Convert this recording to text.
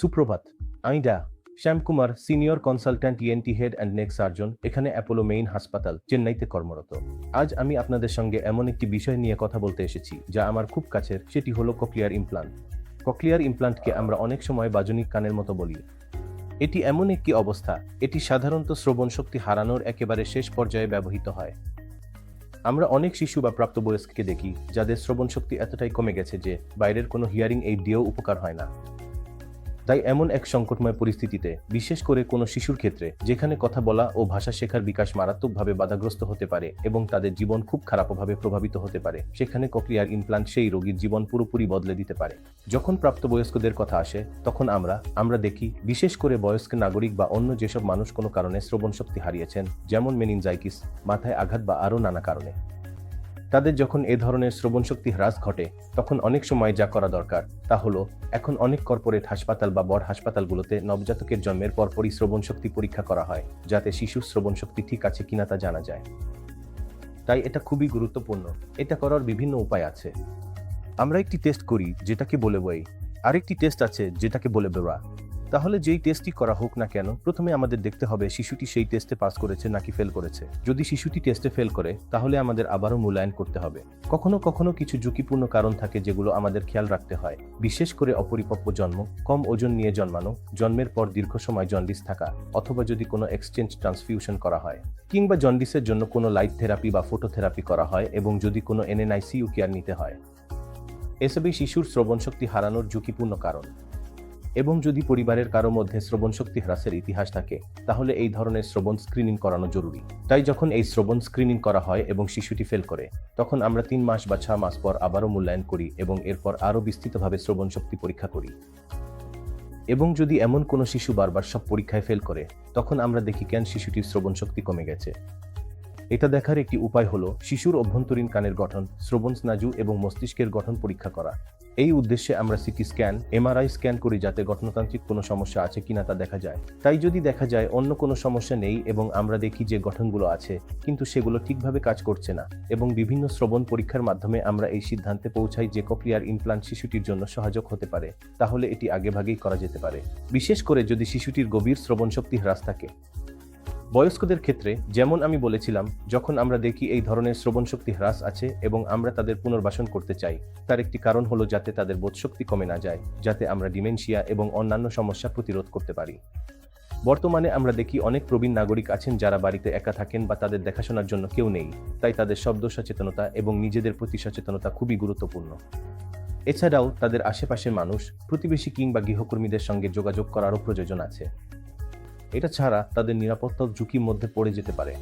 সুপ্রভাত, আমি ডা Shyamkumar senior consultant ENT head and neck surgeon, এখানে অ্যাপোলো মেইন হাসপাতাল, চেন্নাইতে কর্মরত। আজ আমি আপনাদের সঙ্গে এমন একটি বিষয় নিয়ে কথা বলতে এসেছি, যা আমার খুব কাছের, সেটি হলো কক্লিয়ার ইমপ্লান্ট। কক্লিয়ার ইমপ্লান্টকে আমরা অনেক সময় বাজনিক কানের মতো বলি। এটি এমন একটি অবস্থা, এটি সাধারণত শ্রবণ শক্তি হারানোর একেবারে শেষ পর্যায়ে ব্যবহৃত হয়। আমরা অনেক শিশু বা প্রাপ্তবয়স্ককে দেখি, যাদের শ্রবণ শক্তি এতটাই কমে গেছে যে বাইরের কোনো হিয়ারিং এইড দিয়েও উপকার হয় না। তাই এমন এক সংকটময় পরিস্থিতিতে, বিশেষ করে কোনো শিশুর ক্ষেত্রে, যেখানে কথা বলা ও ভাষা শেখার বিকাশ মারাত্মকভাবে বাধাগ্রস্ত হতে পারে এবং তাদের জীবন খুব খারাপভাবে প্রভাবিত হতে পারে, সেখানে কক্লিয়ার ইমপ্লান্ট সেই রোগীর জীবন পুরোপুরি বদলে দিতে পারে। যখন প্রাপ্তবয়স্কদের কথা আসে, তখন আমরা আমরা দেখি, বিশেষ করে বয়স্ক নাগরিক বা অন্য যেসব মানুষ কোনো কারণে শ্রবণ শক্তি হারিয়েছেন, যেমন মেনিনজাইটিস মাথায় আঘাত বা আরও নানা কারণে। তাদের যখন এ ধরনের শ্রবণ শক্তি হ্রাস ঘটে, তখন অনেক সময় যা করা দরকার তা হলো এখন অনেক কর্পোরেট হাসপাতাল বা বড় হাসপাতালগুলোতে নবজাতকের জন্মের পরপরই শ্রবণ শক্তি পরীক্ষা করা হয়, যাতে শিশুর শ্রবণ শক্তি ঠিক আছে কিনা তা জানা যায়। তাই এটা খুবই গুরুত্বপূর্ণ। এটা করার বিভিন্ন উপায় আছে। আমরা একটি টেস্ট করি যেটাকে বলে বই। আরেকটি টেস্ট আছে যেটাকে বলে বেড়া তাহলে যেই টেস্টই করা হোক না কেন, প্রথমে আমাদের দেখতে হবে শিশুটি সেই টেস্টে পাস করেছে নাকি ফেল করেছে। যদি শিশুটি টেস্টে ফেল করে, তাহলে আমাদের আবারও মূল্যায়ন করতে হবে। কখনো কখনো কিছু ঝুঁকিপূর্ণ কারণ থাকে যেগুলো আমাদের খেয়াল রাখতে হয়। বিশেষ করে অপরিপক্ব জন্ম, কম ওজন নিয়ে জন্মানো, জন্মের পর দীর্ঘ সময় জন্ডিস থাকা, অথবা যদি কোনো এক্সচেঞ্জ ট্রান্সফিউশন করা হয়, কিংবা জন্ডিসের জন্য কোনো লাইট থেরাপি বা ফটোথেরাপি করা হয় এবং যদি কোনো এনএনআইসিইউ কেয়ার নিতে হয়। এসবই শিশুর শ্রবণ শক্তি হারানোর ঝুঁকিপূর্ণ কারণ। এবং যদি পরিবারের কারও মধ্যে শ্রবণ শক্তি হ্রাসের ইতিহাস থাকে, তাহলে এই ধরনের শ্রবণ স্ক্রিনিং করানো জরুরি। তাই যখন এই শ্রবণ স্ক্রিনিং করা হয় এবং শিশুটি ফেল করে, তখন আমরা তিন মাস বা ছ মাস পর আবারও মূল্যায়ন করি এবং এরপর আরও বিস্তৃতভাবে শ্রবণ শক্তি পরীক্ষা করি। এবং যদি এমন কোনো শিশু বারবার সব পরীক্ষায় ফেল করে, তখন আমরা দেখি কেন শিশুটির শ্রবণ শক্তি কমে গেছে। এটা দেখার একটি উপায় হলো, শিশুর অভ্যন্তরীণ কানের গঠন, শ্রবণ স্নায়ু এবং মস্তিষ্কের গঠন পরীক্ষা করা। এই উদ্দেশ্যে আমরা সিটি স্ক্যান, এমআরআই স্ক্যান করি যাতে গঠনতান্ত্রিক কোনো সমস্যা আছে কিনা তা দেখা যায়। তাই যদি দেখা যায় অন্য কোনো সমস্যা নেই এবং আমরা দেখি যে গঠনগুলো আছে, কিন্তু সেগুলো ঠিকভাবে কাজ করছে না এবং বিভিন্ন শ্রবণ পরীক্ষার মাধ্যমে আমরা এই সিদ্ধান্তে পৌঁছাই যে কক্লিয়ার ইমপ্লান্ট শিশুটির জন্য সহায়ক হতে পারে, তাহলে এটি আগেভাগেই করা যেতে পারে। বিশেষ করে যদি শিশুটির গভীর শ্রবণ শক্তি হ্রাস থাকে বয়স্কদের ক্ষেত্রে, যেমন আমি বলেছিলাম, যখন আমরা দেখি এই ধরনের শ্রবণ শক্তি হ্রাস আছে এবং আমরা তাদের পুনর্বাসন করতে চাই, তার একটি কারণ হলো যাতে তাদের বোধশক্তি কমে না যায়, যাতে আমরা ডিমেনশিয়া এবং অন্যান্য সমস্যা প্রতিরোধ করতে পারি। বর্তমানে আমরা দেখি অনেক প্রবীণ নাগরিক আছেন যারা বাড়িতে একা থাকেন বা তাদের দেখাশোনার জন্য কেউ নেই, তাই তাদের শব্দ সচেতনতা এবং নিজেদের প্রতি সচেতনতা খুবই গুরুত্বপূর্ণ। এছাড়াও তাদের আশেপাশের মানুষ, প্রতিবেশী কিংবা গৃহকর্মীদের সঙ্গে যোগাযোগ করারও প্রয়োজন আছে। এটা ছাড়া তাদের নিরাপত্তা ঝুঁকির মধ্যে পড়ে যেতে পারে।